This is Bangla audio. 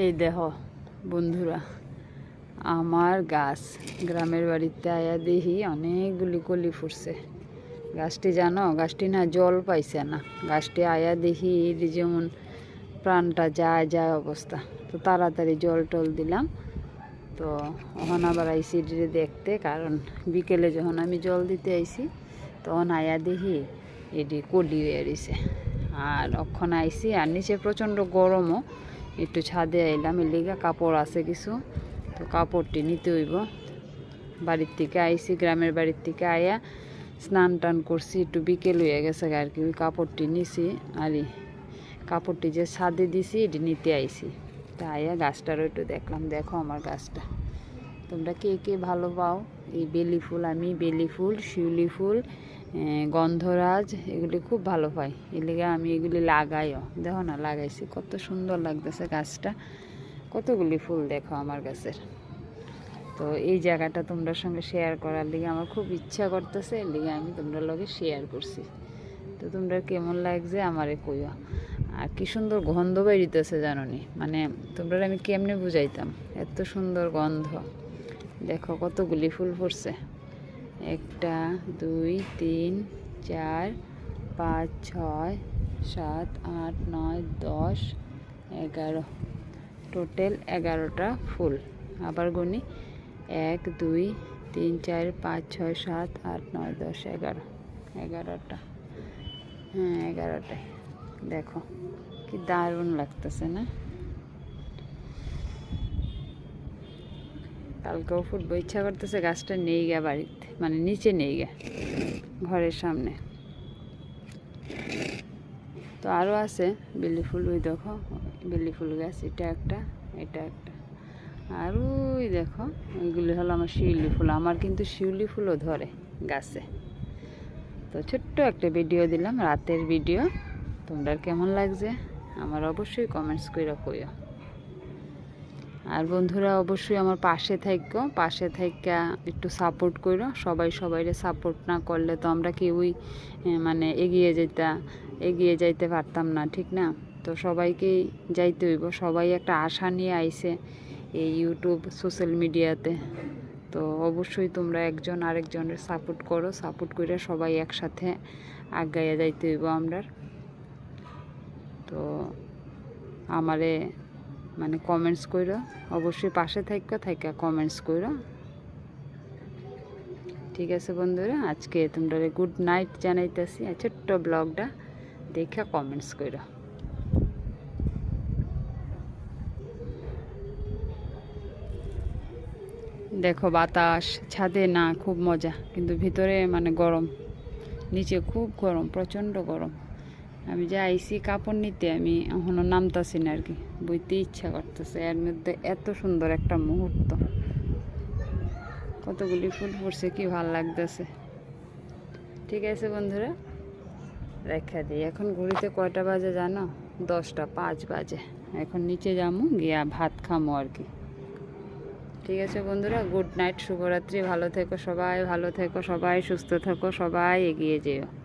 এই দেহ বন্ধুরা, আমার গাছ। গ্রামের বাড়িতে আয়া দেখি অনেকগুলি কলি ফুটছে। গাছটি জানো, গাছটি না জল পাইছে না। গাছটি আয়া দেখি যেমন প্রাণটা যায় যায় অবস্থা। তো তাড়াতাড়ি জল টল দিলাম। তো তখন আবার আইসি দেখতে, কারণ বিকেলে যখন আমি জল দিতে আইছি তখন আয়া দেখি এটি কলি হয়ে রয়েছে আর অক্ষণ আইসি, আর নিচে প্রচণ্ড গরমও। একটু ছাদে আইলাম, এর লিগা কাপড় আছে কিছু। তো কাপড়টি নিতে হইব। বাড়ির থেকে আইসি, গ্রামের বাড়ির থেকে আয়া স্নান টান করছি। একটু বিকেল হয়ে গেছে আর কি, ওই কাপড়টি নিছি। আর কাপড়টি যে ছাদে দিছি, এটি নিতে আইসি তা আয়া গাছটারও একটু দেখলাম। দেখো আমার গাছটা। তোমরা কে কে ভালো পাও? এই বেলি ফুল, আমি বেলি ফুল, শিউলি ফুল গন্ধরাজ, এগুলি খুব ভালো পাই। এলিগা আমি এগুলি লাগাইও। দেখো না, লাগাইছি। কত সুন্দর লাগতেছে গাছটা। কতগুলি ফুল দেখো আমার গাছের। তো এই জায়গাটা তোমরা সঙ্গে শেয়ার করার লিগে আমার খুব ইচ্ছা করতেছে। এর লিগে আমি তোমরা লগে শেয়ার করছি। তো তোমরা কেমন লাগছে আমারে কইও। আর কি সুন্দর গন্ধ বেরিতেছে জানো নি মানে তোমরা আমি কেমনে বুঝাইতাম? এত সুন্দর গন্ধ। দেখো কতগুলি ফুল ফুটছে। একটা, দুই, তিন, চার, পাঁচ, ছয়, সাত, আট, নয়, দশ, এগারো। টোটাল এগারোটা ফুল। আবার গুনি। এক, দুই, তিন, চার, পাঁচ, ছয়, সাত, আট, নয়, দশ, এগারো। এগারোটা। হ্যাঁ এগারোটায় দেখো, কি দারুণ লাগতেছে, না? কালকেও ফুটবো ইচ্ছা করতেছে গাছটা নেই গে বাড়িতে মানে নিচে নেই গে, ঘরের সামনে। তো আরও আছে বেলি ফুল, ওই দেখো বেলি ফুল গাছ, এটা একটা এটা একটা। আর ওই দেখো, ওইগুলি হলো আমার শিউলি ফুল, আমার কিন্তু শিউলি ফুলও ধরে গাছে। তো ছোট্ট একটা ভিডিও দিলাম, রাতের ভিডিও। তোমরা কেমন লাগছে? আমার অবশ্যই কমেন্টস করে কইও। আর বন্ধুরা, অবশ্যই আমার পাশে থাকো পাশে থাকা একটু সাপোর্ট করো সবাই সবাইরে সাপোর্ট না করলে তো আমরা কেউই মানে এগিয়ে যেতা এগিয়ে যাইতে পারতাম না, ঠিক না? তো সবাইকেই যাইতে হইব। সবাই একটা আশা নিয়ে আইছে এই ইউটিউব সোশ্যাল মিডিয়াতে তো। অবশ্যই তোমরা একজন আরেকজনের সাপোর্ট করো। সাপোর্ট করে সবাই একসাথে আগাইয়া যাইতে হইব আমরা তো আমারে মানে কমেন্টস করো অবশ্যই পাশে থাইকা থাইকা কমেন্টস করো ঠিক আছে বন্ধুরা, আজকে তোমরা গুড নাইট জানাইতেছি ছোট্ট ব্লগটা দেখে কমেন্টস করো দেখো বাতাস, ছাদে না, খুব মজা, কিন্তু ভিতরে মানে গরম, নিচে খুব গরম, প্রচণ্ড গরম। আমি যে আইসি কাপড় নিতে, আমি এখনও নামতাছি না আর কি। বইতে ইচ্ছা করতেছে, এর মধ্যে এত সুন্দর একটা মুহূর্ত। কতগুলি ফুল ফুটছে, কি ভালো লাগতেছে। ঠিক আছে বন্ধুরা, রেখা দিই। এখন ঘুরিতে কয়টা বাজে জানো? দশটা পাঁচ বাজে। এখন নিচে যাব গিয়া ভাত খামো আর কি। ঠিক আছে বন্ধুরা, গুড নাইট, শুভরাত্রি। ভালো থেকো সবাই, ভালো থেকো সবাই, সুস্থ থেকো সবাই, এগিয়ে যেও।